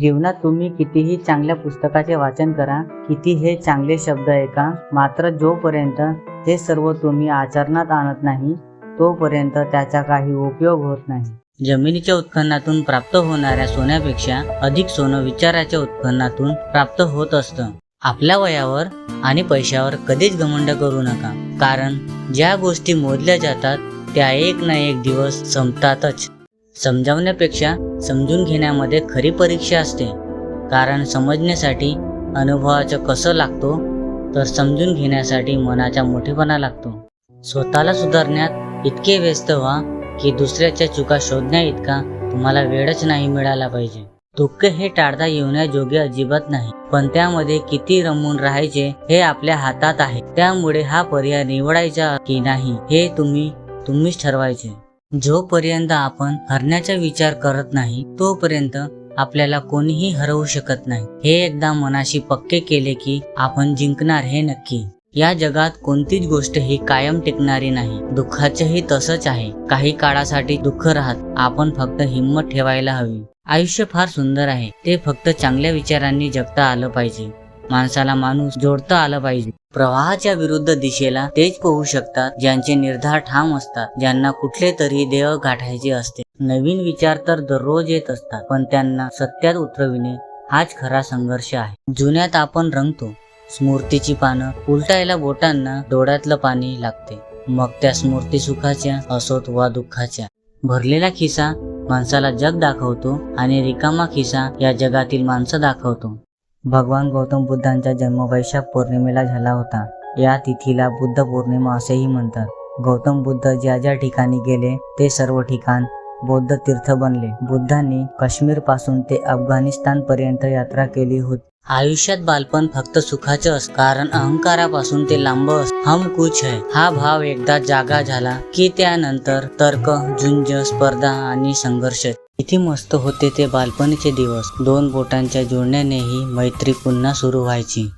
जीवनात तुम्ही कितीही चांगल्या पुस्तकाचे वाचन करा किती हे चांगले शब्द ऐका मात्र जोपर्यंत हे सर्व तुम्ही आचरणात आणत नाही तोपर्यंत त्याचा काही उपयोग होत नाही. जमिनीच्या उत्खननातून प्राप्त होणाऱ्या सोन्यापेक्षा अधिक सोनं विचाराच्या उत्खननातून प्राप्त होत असतं. आपल्या वयावर आणि पैशावर कधीच घमंड करू नका. कारण ज्या गोष्टी मोजल्या जातात त्या एक ना एक दिवस संपतातच. समजावण्यापेक्षा समजून घेण्यामध्ये खरी परीक्षा असते. कारण समजण्यासाठी अनुभवाचं कसं लागतो तर समजून घेण्यासाठी मनाचा मोठेपणा लागतो. स्वतःला सुधारण्यात इतके व्यस्त व्हा की दुसऱ्याच्या चुका शोधण्या इतका तुम्हाला वेळच नाही मिळाला पाहिजे. दुःख हे टाळता येण्याजोगे अजिबात नाही पण त्यामध्ये किती रमून राहायचे हे आपल्या हातात आहे. त्यामुळे हा पर्याय निवडायचा की नाही हे तुम्ही तुम्हीच ठरवायचे. जोपर्यंत आपण हरण्याचा विचार करत नाही तोपर्यंत आपल्याला कोणीही हरवू शकत नाही. हे एकदा मनाशी पक्के केले की आपण जिंकणार हे नक्की. या जगात कोणतीच गोष्ट ही कायम टिकणारी नाही. दुःखाचंही तसंच आहे. काही काळासाठी दुःख राहत आपण फक्त हिंमत ठेवायला हवी. आयुष्य फार सुंदर आहे. ते फक्त चांगल्या विचारांनी जगता आलं पाहिजे. माणसाला माणूस जोडता आलं पाहिजे. प्रवाहाच्या विरुद्ध दिशेला तेच पोहू शकतात ज्यांचे निर्धार ठाम असतात ज्यांना कुठले तरी देह गाठायचे असते. नवीन विचार तर दररोज येत असतात पण त्यांना सत्यात उतरविणे हाच खरा संघर्ष आहे. जुन्यात आपण रंगतो स्मृतीची पानं उलटायला बोटांना डोळ्यातलं पाणी लागते. मग त्या स्मृती सुखाच्या असोत वा दुःखाच्या. भरलेला खिसा माणसाला जग दाखवतो आणि रिकामा खिसा या जगातील माणसं दाखवतो. भगवान गौतम बुद्धांचा जन्म वैशाख पौर्णिमेला झाला होता. या तिथीला बुद्ध पौर्णिमा असेही म्हणतात. गौतम बुद्ध ज्या ज्या ठिकाणी गेले ते सर्व ठिकाण बौद्ध तीर्थ बनले. बुद्धांनी काश्मीरपासून ते अफगाणिस्तान पर्यंत यात्रा केली होती. आयुष्यात बालपण फक्त सुखाचं असतं कारण अहंकारापासून ते लांब अस हम कुछ है. हा भाव एकदा जागा झाला की त्यानंतर तर्क झुंज स्पर्धा आणि संघर्ष. किती मस्त होते ते बालपणीचे दिवस. दोन बोटांच्या जोडण्यानेही मैत्री पुन्हा सुरू व्हायची.